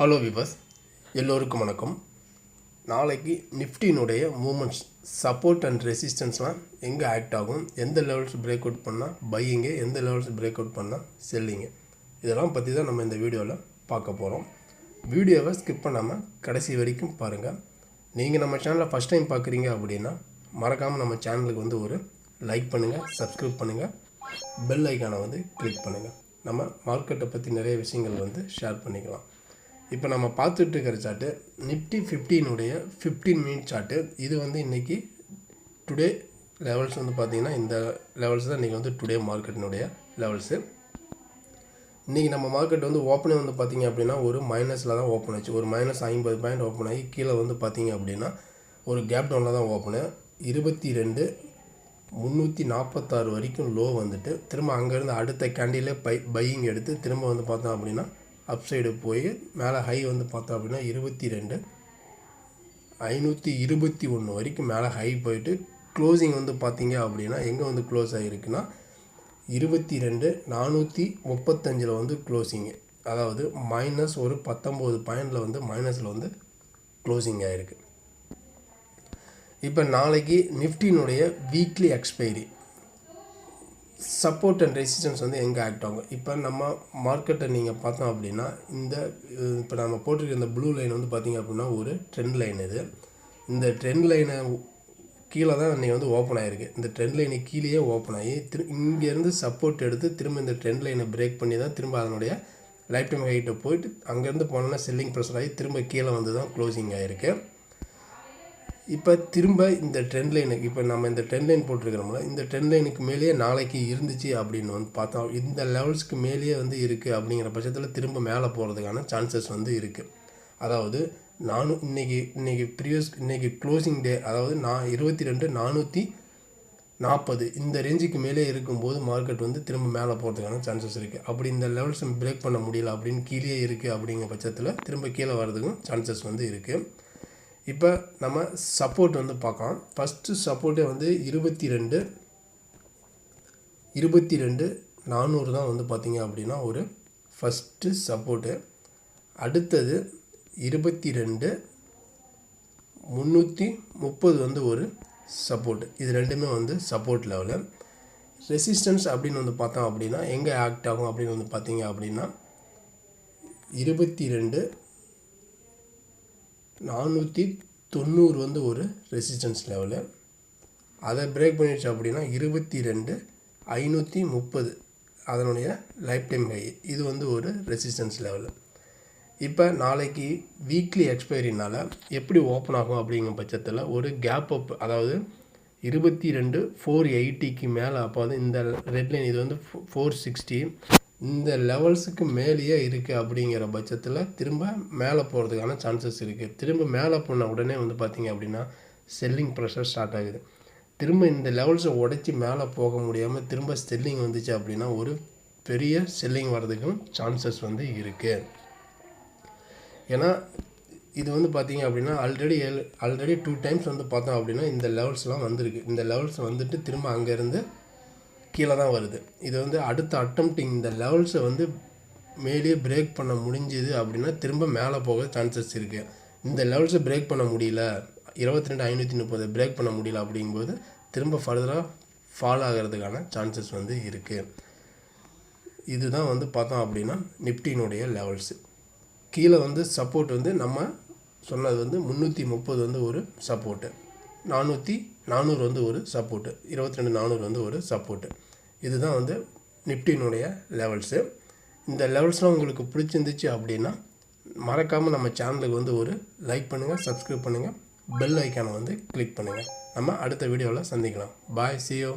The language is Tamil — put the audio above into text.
ஹலோ விவஸ் எல்லோருக்கும் வணக்கம். நாளைக்கு நிஃப்டினுடைய மூமெண்ட்ஸ் சப்போர்ட் அண்ட் ரெசிஸ்டன்ஸ்லாம் எங்கே ஆக்ட் ஆகும்? எந்த லெவல்ஸ் பிரேக் அவுட் பண்ணால் பையிங்கு எந்த லெவல்ஸ் பிரேக் அவுட் பண்ணால் செல்லிங்கு இதெல்லாம் பற்றி தான் நம்ம இந்த வீடியோவில் பார்க்க போகிறோம் வீடியோவை ஸ்கிப் பண்ணாமல் கடைசி வரைக்கும் பாருங்கள் நீங்கள் நம்ம சேனலை ஃபஸ்ட் டைம் பார்க்குறீங்க அப்படின்னா மறக்காமல் நம்ம சேனலுக்கு வந்து ஒரு லைக் பண்ணுங்கள் சப்ஸ்கிரைப் பண்ணுங்கள் பெல் ஐக்கானை வந்து கிளிக் பண்ணுங்கள் நம்ம மார்க்கெட்டை பற்றி நிறைய விஷயங்கள் வந்து ஷேர் பண்ணிக்கலாம். இப்போ நம்ம பார்த்துட்டு இருக்கிற சார்ட்டு நிஃப்டி ஃபிஃப்டீனுடைய ஃபிஃப்டீன் மினிட் சார்ட்டு இது வந்து இன்றைக்கி டுடே லெவல்ஸ் வந்து பார்த்திங்கன்னா இந்த லெவல்ஸ் தான் இன்றைக்கி வந்து டுடே மார்க்கெட்டினுடைய லெவல்ஸு இன்றைக்கி நம்ம மார்க்கெட் வந்து ஓப்பனே வந்து பார்த்திங்க அப்படின்னா ஒரு மைனஸில் தான் ஓப்பன் ஆச்சு. ஒரு மைனஸ் ஐம்பது பாயிண்ட் ஓப்பன் ஆகி கீழே வந்து பார்த்திங்க அப்படின்னா ஒரு கேப் டவுனில் தான் ஓப்பனு இருபத்தி ரெண்டு முந்நூற்றி நாற்பத்தாறு வரைக்கும் லோ வந்துட்டு திரும்ப அங்கேருந்து அடுத்த கேண்டிலே பை பையிங் எடுத்து திரும்ப வந்து பார்த்தோம் அப்படின்னா அப் சைடு போய் மேலே ஹை வந்து பார்த்தோம் அப்படின்னா இருபத்தி ரெண்டு. ஐநூற்றி இருபத்தி ஒன்று வரைக்கும் மேலே ஹை போயிட்டு க்ளோசிங் வந்து பார்த்தீங்க அப்படின்னா எங்கே வந்து க்ளோஸ் ஆகிருக்குன்னா இருபத்தி ரெண்டு நானூற்றி முப்பத்தஞ்சில் வந்து க்ளோசிங்கு அதாவது மைனஸ் ஒரு பத்தொம்போது பாயிண்டில் வந்து மைனஸில் வந்து க்ளோசிங் ஆகிருக்கு. இப்போ நாளைக்கு நிஃப்டினுடைய weekly expiry support and resistance வந்து எங்கே ஆக்ட் ஆகும்? இப்போ நம்ம மார்க்கெட்டை நீங்கள் பார்த்தோம் அப்படின்னா இந்த இப்போ நம்ம போட்டிருக்க இந்த ப்ளூ லைன் வந்து பார்த்திங்க அப்படின்னா ஒரு ட்ரெண்ட் லைன் இது. இந்த ட்ரெண்ட் லைனை கீழே தான் இன்றைக்கி வந்து ஓப்பன் ஆகிருக்கு இந்த ட்ரெண்ட் லைனை கீழேயே ஓப்பன் ஆகி திரு இங்கேருந்து சப்போர்ட் எடுத்து திரும்ப இந்த ட்ரெண்ட் லைனை பிரேக் பண்ணி தான் திரும்ப அதனுடைய லைஃப் டைம் ஹைட்டை போயிட்டு அங்கேருந்து போனோன்னா செல்லிங் ப்ரெஷர் ஆகி திரும்ப கீழே வந்து தான் க்ளோசிங் ஆகிருக்கு இப்போ திரும்ப இந்த ட்ரெண்ட் லைனுக்கு இப்போ நம்ம இந்த ட்ரெண்ட் லைன் போட்டிருக்கிறோம்ல இந்த ட்ரெண்ட் லைனுக்கு மேலேயே நாளைக்கு இருந்துச்சு அப்படின்னு வந்து பார்த்தோம் இந்த லெவல்ஸ்க்கு மேலேயே வந்து இருக்குது அப்படிங்கிற பட்சத்தில் திரும்ப மேலே போகிறதுக்கான சான்சஸ் வந்து இருக்குது அதாவது நானும் இன்றைக்கி இன்றைக்கி ப்ரீவியஸ் இன்றைக்கி க்ளோசிங் டே அதாவது நான் இருபத்தி ரெண்டு நானூற்றி நாற்பது இந்த ரேஞ்சுக்கு மேலே இருக்கும்போது மார்க்கெட் வந்து திரும்ப மேலே போகிறதுக்கான சான்சஸ் இருக்குது அப்படி இந்த லெவல்ஸ் பிரேக் பண்ண முடியல அப்படின்னு கீழே இருக்குது அப்படிங்கிற பட்சத்தில் திரும்ப கீழே வர்றதுக்கும் சான்சஸ் வந்து இருக்குது இப்போ நம்ம சப்போர்ட் வந்து பார்க்கலாம். ஃபஸ்ட்டு சப்போர்ட்டே வந்து இருபத்தி ரெண்டு இருபத்தி ரெண்டு நானூறு தான் வந்து பார்த்திங்க அப்படின்னா ஒரு ஃபஸ்ட்டு சப்போர்ட்டு அடுத்தது இருபத்தி ரெண்டு முந்நூற்றி முப்பது வந்து ஒரு சப்போர்ட் இது ரெண்டுமே வந்து சப்போர்ட் லெவலு ரெசிஸ்டன்ஸ் அப்படின்னு வந்து பார்த்தோம் அப்படின்னா எங்கே ஆக்ட் ஆகும் அப்படின்னு வந்து பார்த்தீங்க அப்படின்னா இருபத்தி ரெண்டு நானூற்றி தொண்ணூறு வந்து ஒரு ரெசிஸ்டன்ஸ் லெவலு அதை பிரேக் பண்ணிடுச்சு அப்படின்னா இருபத்தி ரெண்டு ஐநூற்றி முப்பது அதனுடைய லைஃப் டைம் ஹை இது வந்து ஒரு ரெசிஸ்டன்ஸ் லெவலு இப்போ நாளைக்கு வீக்லி எக்ஸ்பைரினால் எப்படி ஓப்பன் ஆகும் அப்படிங்கிற பட்சத்தில் ஒரு கேப் அப் அதாவது இருபத்தி ரெண்டு ஃபோர் எயிட்டிக்கு மேலே அப்போ வந்து இந்த ரெட் லைன் இது வந்து ஃபோர் சிக்ஸ்டி இந்த லெவல்ஸுக்கு மேலேயே இருக்குது அப்படிங்கிற பட்சத்தில் திரும்ப மேலே போகிறதுக்கான சான்சஸ் இருக்குது திரும்ப மேலே போன உடனே வந்து பார்த்திங்க அப்படின்னா செல்லிங் ப்ரெஷர் ஸ்டார்ட் ஆகுது. திரும்ப இந்த லெவல்ஸை உடச்சி மேலே போக முடியாமல் திரும்ப செல்லிங் வந்துச்சு அப்படின்னா ஒரு பெரிய செல்லிங் வர்றதுக்கும் சான்சஸ் வந்து இருக்குது ஏன்னா இது வந்து பார்த்தீங்க அப்படின்னா ஆல்ரெடி ஆல்ரெடி டூ டைம்ஸ் வந்து பார்த்தோம் அப்படின்னா இந்த லெவல்ஸ்லாம் வந்திருக்கு. இந்த லெவல்ஸ் வந்துட்டு திரும்ப அங்கேருந்து கீழே தான் வருது. இது வந்து அடுத்த அட்டம்ப்டிங் இந்த லெவல்ஸை வந்து மேலேயே பிரேக் பண்ண முடிஞ்சுது அப்படின்னா திரும்ப மேலே போக சான்சஸ் இருக்குது இந்த லெவல்ஸை பிரேக் பண்ண முடியல இருபத்தி ரெண்டு ஐநூற்றி முப்பது பிரேக் பண்ண முடியல அப்படிங்கும்போது திரும்ப ஃபர்தராக ஃபால் ஆகிறதுக்கான சான்சஸ் வந்து இருக்குது இதுதான் வந்து பார்த்தோம் அப்படின்னா நிஃப்டினுடைய லெவல்ஸு கீழே வந்து சப்போர்ட் வந்து நம்ம சொன்னது வந்து முந்நூற்றி முப்பது வந்து ஒரு சப்போர்ட்டு நானூற்றி நானூறு வந்து ஒரு சப்போர்ட்டு இருபத்தி ரெண்டு நானூறு வந்து ஒரு சப்போர்ட்டு இதுதான் வந்து நிஃப்டினுடைய லெவல்ஸு இந்த லெவல்ஸ்லாம் உங்களுக்கு பிடிச்சிருந்துச்சு அப்படின்னா மறக்காமல் நம்ம சேனலுக்கு வந்து ஒரு லைக் பண்ணுங்கள் சப்ஸ்கிரைப் பண்ணுங்கள் பெல் ஐக்கானை வந்து கிளிக் பண்ணுங்கள் நம்ம அடுத்த வீடியோவில் சந்திக்கலாம். பாய் சியோ